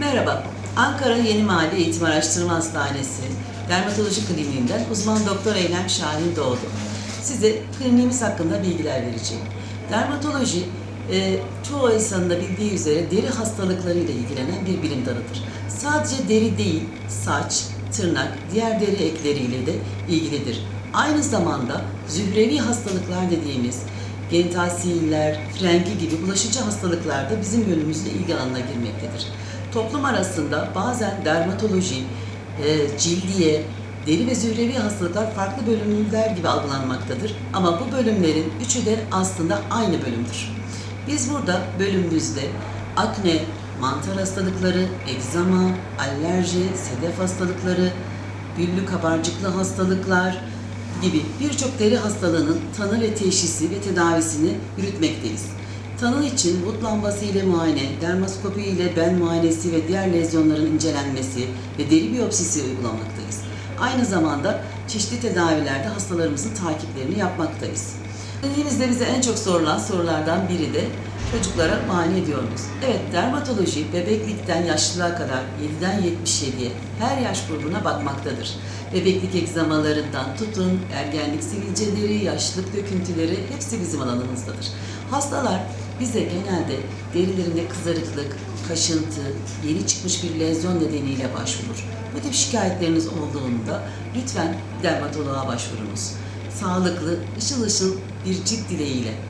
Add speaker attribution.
Speaker 1: Merhaba, Ankara Yeni Mahalle Eğitim Araştırma Hastanesi Dermatoloji Kliniğinden uzman doktor Eylem Şahin doğdu. Size kliniğimiz hakkında bilgiler vereceğim. Dermatoloji, e, çoğu insanın da bildiği üzere deri hastalıklarıyla ilgilenen bir bilim dalıdır. Sadece deri değil, saç, tırnak, diğer deri ekleriyle de ilgilidir. Aynı zamanda zührevi hastalıklar dediğimiz genital sihirler, frengi gibi bulaşıcı hastalıklar da bizim bölümümüzle ilgi alanına girmektedir. Toplum arasında bazen dermatoloji, e, cildiye, deri ve zührevi hastalıklar farklı bölümler gibi algılanmaktadır. Ama bu bölümlerin üçü de aslında aynı bölümdür. Biz burada bölümümüzde akne, mantar hastalıkları, egzama, alerji, sedef hastalıkları, güllü kabarcıklı hastalıklar, gibi birçok deri hastalığının tanı ve teşhisi ve tedavisini yürütmekteyiz. Tanı için Wood lambası ile muayene, dermaskopi ile ben muayenesi ve diğer lezyonların incelenmesi ve deri biyopsisi uygulamaktayız. Aynı zamanda çeşitli tedavilerde hastalarımızın takiplerini yapmaktayız. Kliniğimizde bize en çok sorulan sorulardan biri de çocuklara muayene ediyor muyuz? Evet, dermatoloji bebeklikten yaşlılığa kadar 7'den 77'ye her yaş grubuna bakmaktadır. Bebeklik egzamalarından tutun, ergenlik sivilceleri, yaşlılık döküntüleri hepsi bizim alanımızdadır. Hastalar bize genelde derilerinde kızarıklık, kaşıntı, yeni çıkmış bir lezyon nedeniyle başvurur. Bu tip şikayetleriniz olduğunda lütfen dermatoloğa başvurunuz. Sağlıklı, ışıl ışıl bir cilt dileğiyle